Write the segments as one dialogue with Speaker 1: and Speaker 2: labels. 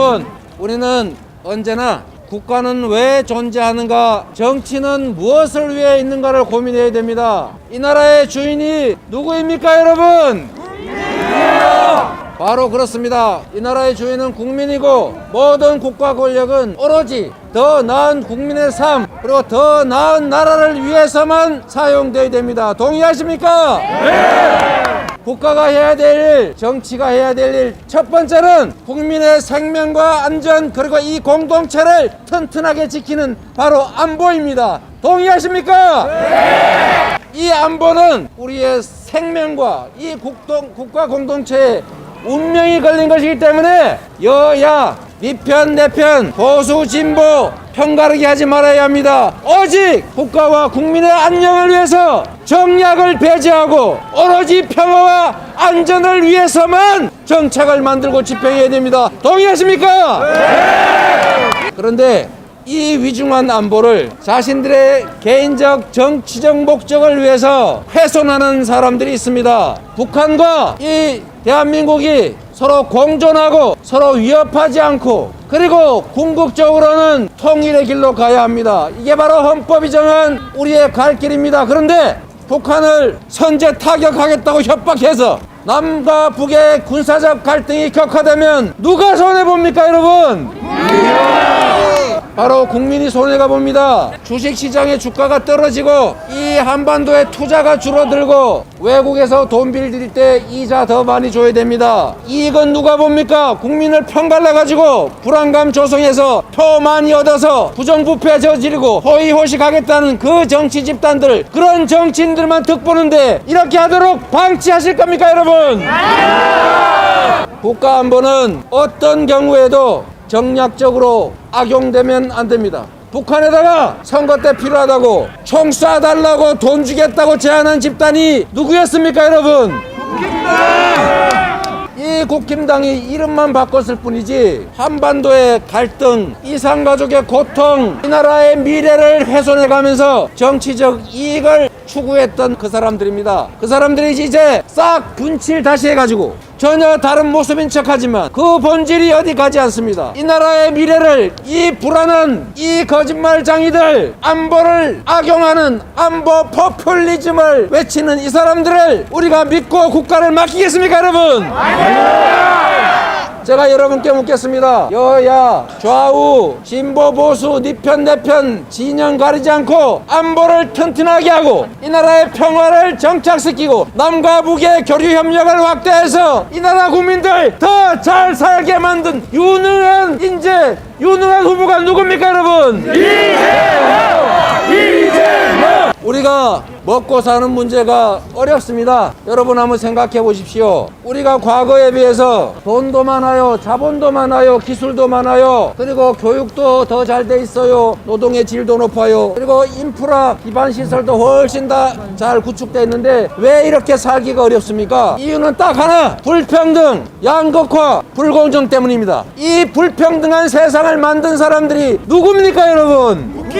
Speaker 1: 여러분, 우리는 언제나 국가는 왜 존재하는가, 정치는 무엇을 위해 있는가를 고민해야 됩니다. 이 나라의 주인이 누구입니까, 여러분? 바로 그렇습니다. 이 나라의 주인은 국민이고 모든 국가 권력은 오로지 더 나은 국민의 삶 그리고 더 나은 나라를 위해서만 사용되어야 됩니다. 동의하십니까? 네. 국가가 해야 될 일, 정치가 해야 될 일, 첫 번째는 국민의 생명과 안전 그리고 이 공동체를 튼튼하게 지키는 바로 안보입니다. 동의하십니까? 이 안보는 우리의 생명과 이 국동, 국가 공동체의 운명이 걸린 것이기 때문에 여야 니편 내편 보수 진보 편가르기 하지 말아야 합니다. 오직 국가와 국민의 안녕을 위해서 정략을 배제하고 오로지 평화와 안전을 위해서만 정책을 만들고 집행해야 됩니다. 동의하십니까? 그런데 이 위중한 안보를 자신들의 개인적 정치적 목적을 위해서 훼손하는 사람들이 있습니다. 북한과 이 대한민국이 서로 공존하고 서로 위협하지 않고 그리고 궁극적으로는 통일의 길로 가야 합니다. 이게 바로 헌법이 정한 우리의 갈 길입니다. 그런데 북한을 선제 타격하겠다고 협박해서 남과 북의 군사적 갈등이 격화되면 누가 손해 봅니까, 여러분? 바로 국민이 손해가 봅니다. 주식 시장의 주가가 떨어지고 이 한반도의 투자가 줄어들고 외국에서 돈 빌릴 때 이자 더 많이 줘야 됩니다. 이익은 누가 봅니까? 국민을 편갈라 가지고 불안감 조성해서 표 많이 얻어서 부정부패 저지르고 호의호식하겠다는 그 정치 집단들 그런 정치인들만 득보는데 이렇게 하도록 방치하실 겁니까, 여러분? 국가 안보는 어떤 경우에도 정략적으로 악용되면 안 됩니다. 북한에다가 선거 때 필요하다고 총 쏴달라고 돈 주겠다고 제안한 집단이 누구였습니까, 여러분? 이 국힘당이 이름만 바꿨을 뿐이지 한반도의 갈등, 이산가족의 고통, 이 나라의 미래를 훼손해 가면서 정치적 이익을 추구했던 그 사람들입니다. 그 사람들이 이제 싹 분칠 다시 해가지고 전혀 다른 모습인 척하지만 그 본질이 어디 가지 않습니다. 이 나라의 미래를 이 불안한 이 거짓말장이들 안보를 악용하는 안보 포퓰리즘을 외치는 이 사람들을 우리가 믿고 국가를 맡기겠습니까, 여러분? 제가 여러분께 묻겠습니다. 여야, 좌우, 진보, 보수, 니편, 내편, 진영 가리지 않고 안보를 튼튼하게 하고 이 나라의 평화를 정착시키고 남과 북의 교류 협력을 확대해서 이 나라 국민들 더 잘 살게 만든 유능한 인재, 유능한 후보가 누굽니까, 여러분? 우리가 먹고 사는 문제가 어렵습니다. 여러분 한번 생각해 보십시오. 우리가 과거에 비해서 돈도 많아요, 자본도 많아요, 기술도 많아요, 그리고 교육도 더 잘 돼 있어요. 노동의 질도 높아요. 그리고 인프라 기반 시설도 훨씬 다 잘 구축돼 있는데 왜 이렇게 살기가 어렵습니까? 이유는 딱 하나, 불평등, 양극화, 불공정 때문입니다. 이 불평등한 세상을 만든 사람들이 누굽니까, 여러분?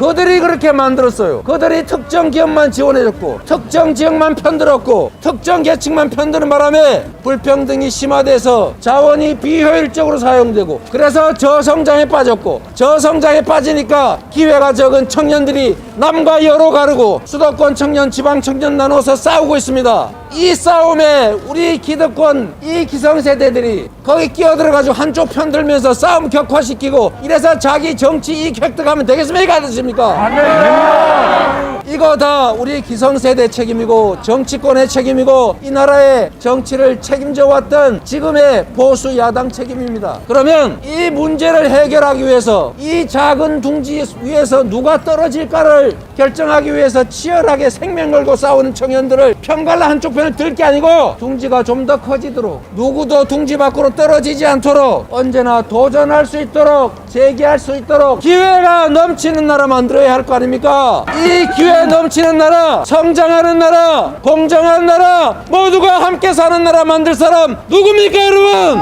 Speaker 1: 그들이 그렇게 만들었어요. 그들이 특정 기업만 지원해줬고, 특정 지역만 편들었고, 특정 계층만 편드는 바람에 불평등이 심화돼서 자원이 비효율적으로 사용되고, 그래서 저성장에 빠졌고, 저성장에 빠지니까 기회가 적은 청년들이 남과 여로 가르고, 수도권 청년, 지방 청년 나눠서 싸우고 있습니다. 이 싸움에 우리 기득권, 이 기성세대들이 거기 끼어들어가지고 한쪽 편들면서 싸움 격화시키고, 이래서 자기 정치 이익 획득하면 되겠습니까? 안 되십니까? 이거 다 우리 기성세대 책임이고 정치권의 책임이고 이 나라의 정치를 책임져 왔던 지금의 보수 야당 책임입니다. 그러면 이 문제를 해결하기 위해서 이 작은 둥지 위에서 누가 떨어질까를 결정하기 위해서 치열하게 생명 걸고 싸우는 청년들을 편갈라 한쪽 편을 들 게 아니고 둥지가 좀 더 커지도록 누구도 둥지 밖으로 떨어지지 않도록 언제나 도전할 수 있도록 재기할 수 있도록 기회가 넘치는 나라 만들어야 할 거 아닙니까? 이 기회 넘치는 나라, 성장하는 나라, 공정한 나라, 모두가 함께 사는 나라 만들 사람 누굽니까, 여러분?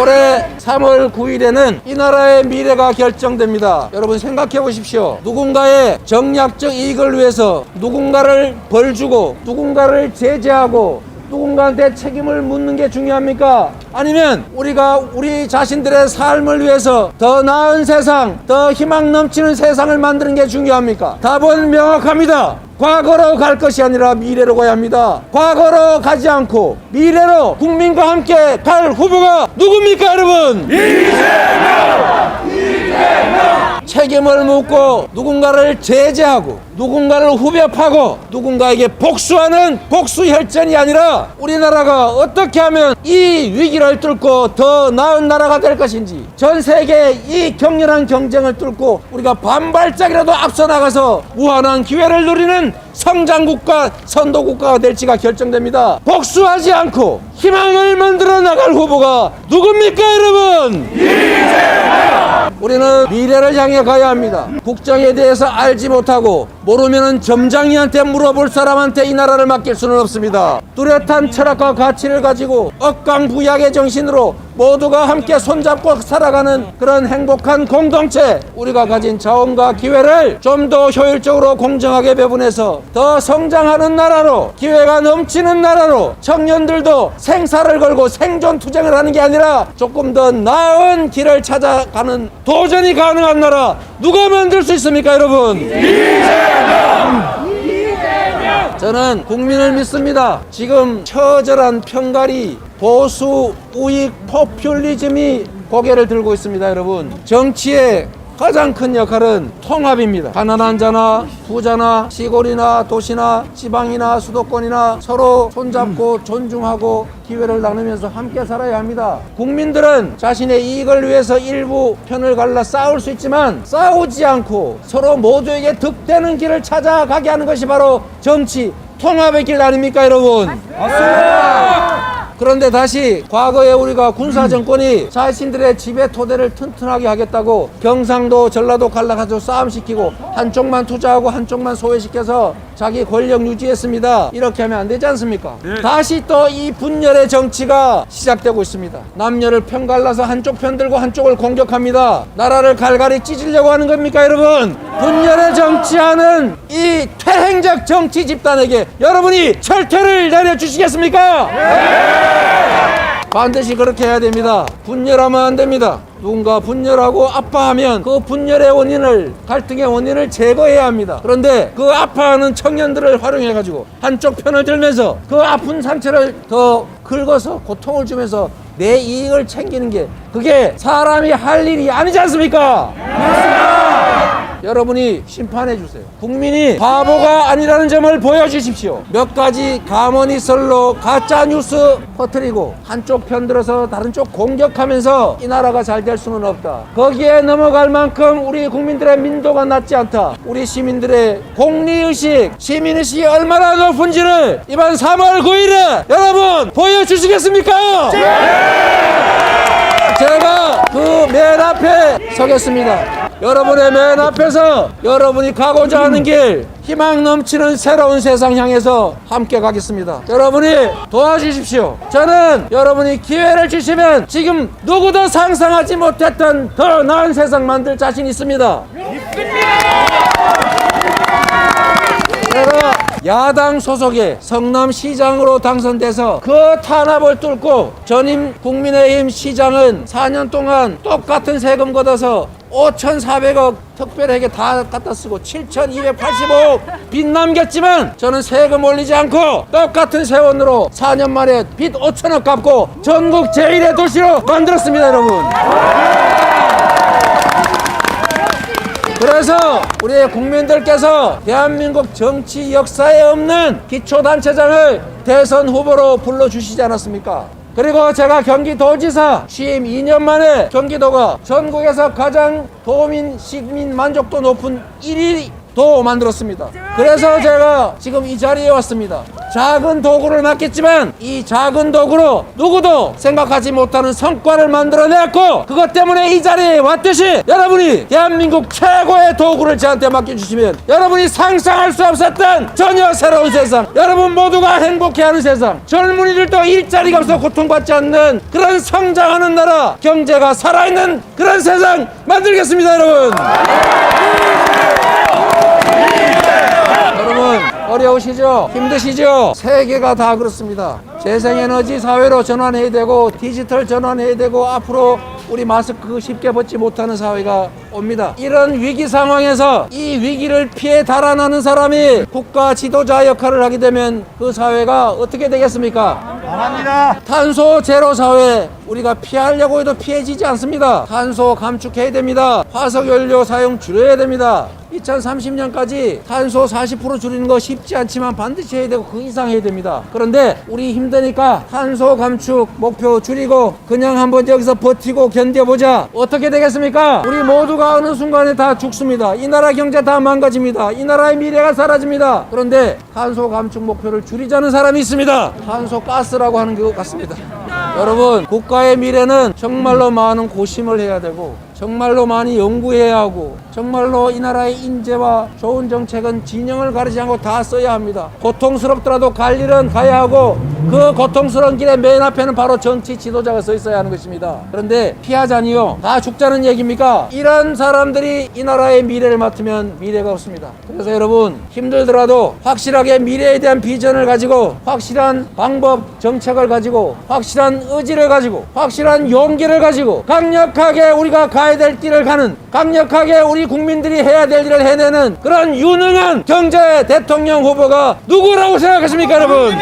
Speaker 1: 올해 3월 9일에는 이 나라의 미래가 결정됩니다. 여러분 생각해 보십시오. 누군가의 정략적 이익을 위해서 누군가를 벌 주고 누군가를 제재하고 누군가한테 책임을 묻는 게 중요합니까? 아니면 우리가 우리 자신들의 삶을 위해서 더 나은 세상, 더 희망 넘치는 세상을 만드는 게 중요합니까? 답은 명확합니다. 과거로 갈 것이 아니라 미래로 가야 합니다. 과거로 가지 않고 미래로 국민과 함께 갈 후보가 누굽니까, 여러분? 책임을 묻고 누군가를 제재하고 누군가를 후벼파고 누군가에게 복수하는 복수 혈전이 아니라 우리나라가 어떻게 하면 이 위기를 뚫고 더 나은 나라가 될 것인지 전 세계 이 격렬한 경쟁을 뚫고 우리가 반발짝이라도 앞서 나가서 무한한 기회를 누리는 성장국가 선도국가가 될지가 결정됩니다. 복수하지 않고 희망을 만들어 나갈 후보가 누굽니까 여러분? 우리는 미래를 향해 가야 합니다. 국정에 대해서 알지 못하고 모르면은 점장이한테 물어볼 사람한테 이 나라를 맡길 수는 없습니다. 뚜렷한 철학과 가치를 가지고 억강부약의 정신으로 모두가 함께 손잡고 살아가는 그런 행복한 공동체 우리가 가진 자원과 기회를 좀 더 효율적으로 공정하게 배분해서 더 성장하는 나라로 기회가 넘치는 나라로 청년들도 생사를 걸고 생존 투쟁을 하는 게 아니라 조금 더 나은 길을 찾아가는 도전이 가능한 나라 누가 만들 수 있습니까 여러분 저는 국민을 믿습니다. 지금 처절한 편갈이 보수 우익 포퓰리즘이 고개를 들고 있습니다, 여러분. 정치의 가장 큰 역할은 통합입니다. 가난한 자나 부자나 시골이나 도시나 지방이나 수도권이나 서로 손잡고 존중하고 기회를 나누면서 함께 살아야 합니다. 국민들은 자신의 이익을 위해서 일부 편을 갈라 싸울 수 있지만 싸우지 않고 서로 모두에게 득되는 길을 찾아가게 하는 것이 바로 정치 통합의 길 아닙니까, 여러분? 그런데 다시 과거에 우리가 군사 정권이 자신들의 지배 토대를 튼튼하게 하겠다고 경상도 전라도 갈라가지고 싸움시키고 한쪽만 투자하고 한쪽만 소외시켜서 자기 권력 유지했습니다. 이렇게 하면 안 되지 않습니까? 다시 또 이 분열의 정치가 시작되고 있습니다. 남녀를 편 갈라서 한쪽 편 들고 한쪽을 공격합니다. 나라를 갈갈이 찢으려고 하는 겁니까, 여러분? 분열의 정치하는 이 퇴행적 정치 집단에게 여러분이 철퇴를 내려주시겠습니까? 반드시 그렇게 해야 됩니다. 분열하면 안 됩니다. 누군가 분열하고 아파하면 그 분열의 원인을 갈등의 원인을 제거해야 합니다. 그런데 그 아파하는 청년들을 활용해 가지고 한쪽 편을 들면서 그 아픈 상처를 더 긁어서 고통을 주면서 내 이익을 챙기는 게 그게 사람이 할 일이 아니지 않습니까? 여러분이 심판해 주세요. 국민이 바보가 아니라는 점을 보여주십시오. 몇 가지 가머니 썰로 가짜 뉴스 퍼뜨리고 한쪽 편 들어서 다른 쪽 공격하면서 이 나라가 잘 될 수는 없다. 거기에 넘어갈 만큼 우리 국민들의 민도가 낮지 않다. 우리 시민들의 공리의식, 시민의식이 얼마나 높은지를 이번 3월 9일에 여러분 보여주시겠습니까? 제가 그 맨 앞에 서겠습니다. 여러분의 맨 앞에서 여러분이 가고자 하는 길, 희망 넘치는 새로운 세상 향해서 함께 가겠습니다. 여러분이 도와주십시오. 저는 여러분이 기회를 주시면 지금 누구도 상상하지 못했던 더 나은 세상 만들 자신 있습니다. 제가 야당 소속의 성남시장으로 당선돼서 그 탄압을 뚫고 전임 국민의힘 시장은 4년 동안 똑같은 세금 걷어서 5,400억 특별하게 다 갖다 쓰고 7,285억 빚 남겼지만 저는 세금 올리지 않고 똑같은 세원으로 4년 만에 빚 5천억 갚고 전국 제1의 도시로 만들었습니다 여러분 그래서 우리 국민들께서 대한민국 정치 역사에 없는 기초단체장을 대선 후보로 불러주시지 않았습니까? 그리고 제가 경기도지사 취임 2년 만에 경기도가 전국에서 가장 도민 시민 만족도 높은 1위 도 만들었습니다. 그래서 제가 지금 이 자리에 왔습니다. 작은 도구를 맡겼지만 이 작은 도구로 누구도 생각하지 못하는 성과를 만들어냈고 그것 때문에 이 자리에 왔듯이 여러분이 대한민국 최고의 도구를 저한테 맡겨주시면 여러분이 상상할 수 없었던 전혀 새로운 세상 여러분 모두가 행복해하는 세상 젊은이들도 일자리가 없어 고통받지 않는 그런 성장하는 나라 경제가 살아있는 그런 세상 만들겠습니다 여러분 어려우시죠? 힘드시죠? 세계가 다 그렇습니다. 재생에너지 사회로 전환해야 되고 디지털 전환해야 되고 앞으로 우리 마스크 쉽게 벗지 못하는 사회가 옵니다. 이런 위기 상황에서 이 위기를 피해 달아나는 사람이 국가 지도자 역할을 하게 되면 그 사회가 어떻게 되겠습니까?
Speaker 2: 나갑니다.
Speaker 1: 탄소 제로 사회 우리가 피하려고 해도 피해지지 않습니다. 탄소 감축해야 됩니다. 화석 연료 사용 줄여야 됩니다. 2030년까지 탄소 40% 줄이는 거 쉽지 않지만 반드시 해야 되고 그 이상 해야 됩니다. 그런데 우리 힘드니까 탄소 감축 목표 줄이고 그냥 한번 여기서 버티고 견뎌보자. 어떻게 되겠습니까? 우리 모두가 어느 순간에 다 죽습니다. 이 나라 경제 다 망가집니다. 이 나라의 미래가 사라집니다. 그런데 탄소 감축 목표를 줄이자는 사람이 있습니다. 탄소 가스라고 하는 것 같습니다. 여러분 국가의 미래는 정말로 많은 고심을 해야 되고 정말로 많이 연구해야 하고 정말로 이 나라의 인재와 좋은 정책은 진영을 가리지 않고 다 써야 합니다. 고통스럽더라도 갈 일은 가야 하고 그 고통스러운 길의 맨 앞에는 바로 정치 지도자가 서 있어야 하는 것입니다. 그런데 피하자니요. 다 죽자는 얘기입니까? 이런 사람들이 이 나라의 미래를 맡으면 미래가 없습니다. 그래서 여러분 힘들더라도 확실하게 미래에 대한 비전을 가지고 확실한 방법 정책을 가지고 확실한 의지를 가지고 확실한 용기를 가지고 강력하게 우리가 가야 될 길을 가는 강력하게 우리 국민들이 해야 될 일을 해내는 그런 유능한 경제 대통령 후보가 누구라고 생각하십니까 여러분?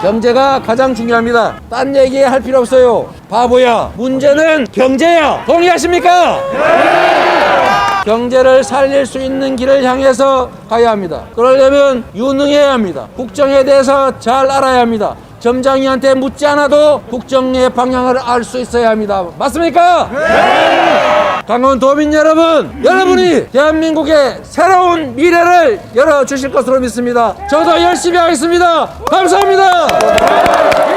Speaker 1: 경제가 가장 중요합니다. 딴 얘기 할 필요 없어요. 바보야. 문제는 경제야. 동의하십니까? 경제를 살릴 수 있는 길을 향해서 가야 합니다. 그러려면 유능해야 합니다. 국정에 대해서 잘 알아야 합니다. 점장이한테 묻지 않아도 국정의 방향을 알 수 있어야 합니다. 맞습니까? 강원도민 여러분, 여러분이 대한민국의 새로운 미래를 열어주실 것으로 믿습니다. 저도 열심히 하겠습니다. 감사합니다.